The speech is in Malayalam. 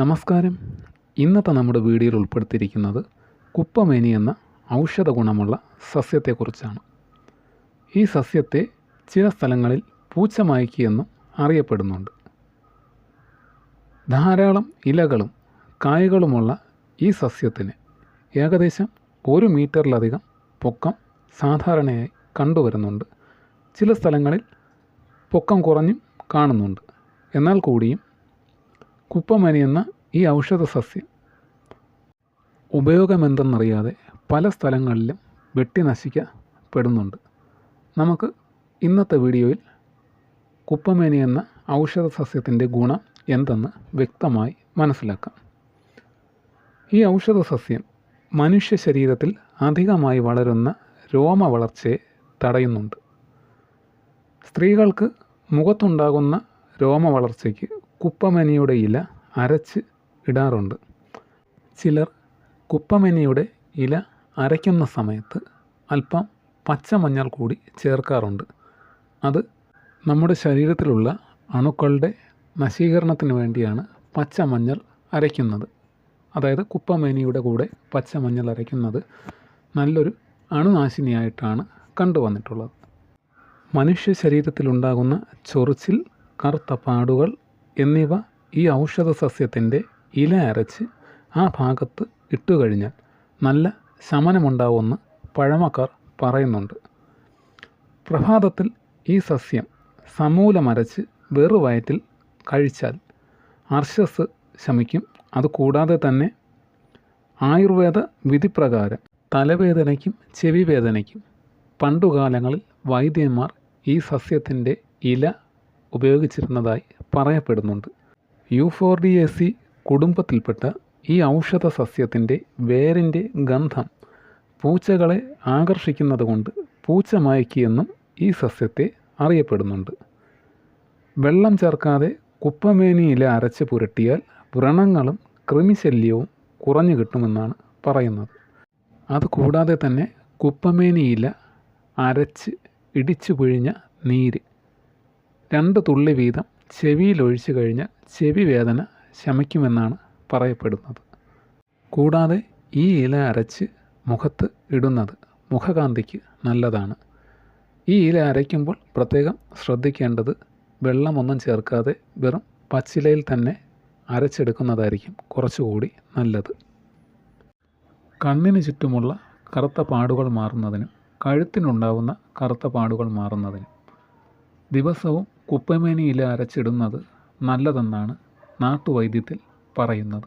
നമസ്കാരം. ഇന്നത്തെ നമ്മുടെ വീഡിയോയിൽ ഉൾപ്പെടുത്തിയിരിക്കുന്നത് കുപ്പമേനി എന്ന ഔഷധ ഗുണമുള്ള സസ്യത്തെക്കുറിച്ചാണ്. ഈ സസ്യത്തെ ചില സ്ഥലങ്ങളിൽ പൂച്ചമയക്കി എന്നും അറിയപ്പെടുന്നുണ്ട്. ധാരാളം ഇലകളും കായകളുമുള്ള ഈ സസ്യത്തിന് ഏകദേശം ഒരു മീറ്ററിലധികം പൊക്കം സാധാരണയായി കണ്ടുവരുന്നുണ്ട്. ചില സ്ഥലങ്ങളിൽ പൊക്കം കുറഞ്ഞും കാണുന്നുണ്ട്. എന്നാൽ കൂടിയും കുപ്പമനി എന്ന ഈ ഔഷധ സസ്യം ഉപയോഗമെന്തെന്നറിയാതെ പല സ്ഥലങ്ങളിലും വെട്ടി നശിക്കപ്പെടുന്നുണ്ട്. നമുക്ക് ഇന്നത്തെ വീഡിയോയിൽ കുപ്പമേനി എന്ന ഔഷധ സസ്യത്തിന്റെ ഗുണം എന്തെന്ന് വ്യക്തമായി മനസ്സിലാക്കാം. ഈ ഔഷധ സസ്യം മനുഷ്യ ശരീരത്തിൽ അധികമായി വളരുന്ന രോമ വളർച്ചയെ തടയുന്നുണ്ട്. സ്ത്രീകൾക്ക് മുഖത്തുണ്ടാകുന്ന രോമ വളർച്ചയ്ക്ക് കുപ്പമനിയുടെ ഇല അരച്ച് ഇടാറുണ്ട്. ചിലർ കുപ്പമനിയുടെ ഇല അരയ്ക്കുന്ന സമയത്ത് അല്പം പച്ചമഞ്ഞൾ കൂടി ചേർക്കാറുണ്ട്. അത് നമ്മുടെ ശരീരത്തിലുള്ള അണുക്കളുടെ നശീകരണത്തിന് വേണ്ടിയാണ് പച്ചമഞ്ഞൾ അരയ്ക്കുന്നത്. അതായത് കുപ്പമേനിയുടെ കൂടെ പച്ചമഞ്ഞൾ അരയ്ക്കുന്നത് നല്ലൊരു അണുനാശിനിയായിട്ടാണ് കണ്ടുവന്നിട്ടുള്ളത്. മനുഷ്യ ശരീരത്തിലുണ്ടാകുന്ന ചൊറിച്ചിൽ കറുത്ത പാടുകൾ എന്നിവ ഈ ഔഷധ സസ്യത്തിന്റെ ഇല അരച്ച് ആ ഭാഗത്ത് ഇട്ടുകഴിഞ്ഞാൽ നല്ല ശമനമുണ്ടാവുമെന്ന് പഴമക്കാർ പറയുന്നുണ്ട്. പ്രഭാതത്തിൽ ഈ സസ്യം സമൂലമരച്ച് വെറുവയറ്റിൽ കഴിച്ചാൽ അർശസ് ശമിക്കും. അതുകൂടാതെ തന്നെ ആയുർവേദ വിധിപ്രകാരം തലവേദനയ്ക്കും ചെവി വേദനയ്ക്കും പണ്ടുകാലങ്ങളിൽ വൈദ്യന്മാർ ഈ സസ്യത്തിന്റെ ഇല ഉപയോഗിച്ചിരുന്നതായി പറയപ്പെടുന്നുണ്ട്. യൂഫോർഡിയേസി കുടുംബത്തിൽപ്പെട്ട ഈ ഔഷധ സസ്യത്തിന്റെ വേരിന്റെ ഗന്ധം പൂച്ചകളെ ആകർഷിക്കുന്നതുകൊണ്ട് പൂച്ച മയക്കിയെന്നും ഈ സസ്യത്തെ അറിയപ്പെടുന്നുണ്ട്. വെള്ളം ചേർക്കാതെ കുപ്പമേനിയില അരച്ച് പുരട്ടിയാൽ വ്രണങ്ങളും കൃമിശല്യവും കുറഞ്ഞു കിട്ടുമെന്നാണ് പറയുന്നത്. അതുകൂടാതെ തന്നെ കുപ്പമേനിയില അരച്ച് ഇടിച്ചു പിഴിഞ്ഞ നീര് രണ്ട് തുള്ളി വീതം ചെവിയിലൊഴിച്ചു കഴിഞ്ഞാൽ ചെവി വേദന ശമിക്കുമെന്നാണ് പറയപ്പെടുന്നത്. കൂടാതെ ഈ ഇല അരച്ച് മുഖത്ത് ഇടുന്നത് മുഖകാന്തിക്ക് നല്ലതാണ്. ഈ ഇല അരയ്ക്കുമ്പോൾ പ്രത്യേകം ശ്രദ്ധിക്കേണ്ടത് വെള്ളമൊന്നും ചേർക്കാതെ വെറും പച്ചിലയിൽ തന്നെ അരച്ചെടുക്കുന്നതായിരിക്കും കുറച്ചുകൂടി നല്ലത്. കണ്ണിന് ചുറ്റുമുള്ള കറുത്ത പാടുകൾ മാറുന്നതിനും കഴുത്തിനുണ്ടാവുന്ന കറുത്ത പാടുകൾ മാറുന്നതിനും ദിവസവും കുപ്പമേനി ഇല അരച്ചിടുന്നത് നല്ലതെന്നാണ് നാട്ടുവൈദ്യത്തിൽ പറയുന്നത്.